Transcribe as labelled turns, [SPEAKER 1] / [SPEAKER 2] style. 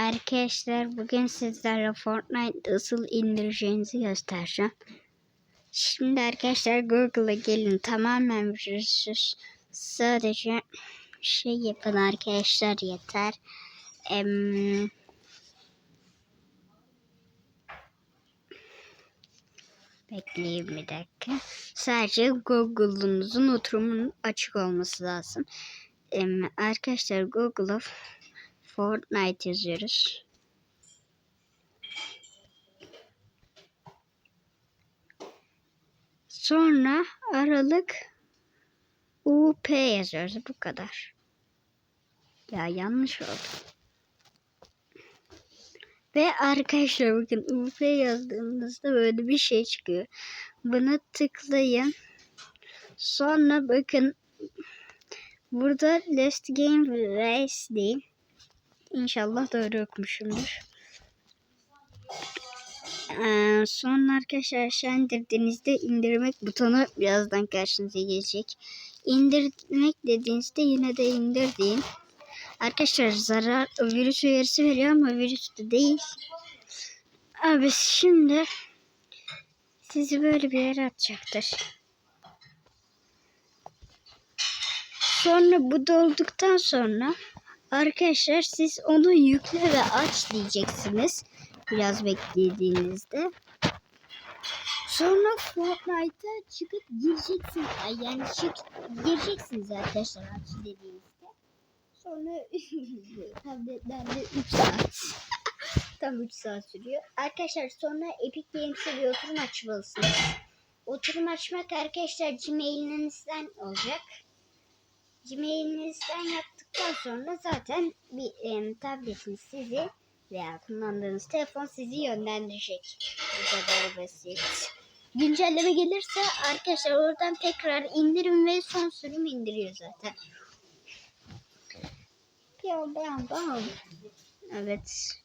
[SPEAKER 1] Arkadaşlar bugün sizlerle Fortnite nasıl indireceğinizi göstereceğim. Şimdi arkadaşlar Google'a gelin tamamen virüsüz. Sadece şey yapın arkadaşlar yeter. Em, Bekleyin bir dakika. Sadece Google'unuzun oturumunun açık olması lazım. Em, arkadaşlar Google'a Fortnite yazıyoruz. Sonra aralık UP yazıyoruz. Bu kadar. Ya yanlış oldu. Ve arkadaşlar bakın UP yazdığınızda böyle bir şey çıkıyor. Buna tıklayın. Sonra bakın burada Last Game Race değil. İnşallah doğru okumuşumdur. Ee, sonra arkadaşlar aşağı indirdiğinizde indirmek butonu birazdan karşınıza gelecek. İndirmek dediğinizde yine de indir deyin. Arkadaşlar zarar virüs uyarısı veriyor ama virüs de değil. Abi şimdi sizi böyle bir yere atacaktır. Sonra bu dolduktan sonra arkadaşlar siz onu yükle ve aç diyeceksiniz. Biraz beklediğinizde. Sonra Fortnite'a çıkıp gireceksiniz. Yani çık gireceksiniz arkadaşlar aç dediğinizde. Sonra tabletlerde 3 saat. Tam 3 saat sürüyor. Arkadaşlar sonra Epic Games'e bir oturum açmalısınız. Oturum açmak arkadaşlar Gmail'inizden olacak. Gmail'inizden yaptıktan sonra zaten bir e, tabletiniz sizi veya kullandığınız telefon sizi yönlendirecek. Bu kadar basit. Güncelleme gelirse arkadaşlar oradan tekrar indirim ve son sürüm indiriyor zaten. Bam bam bam. Evet.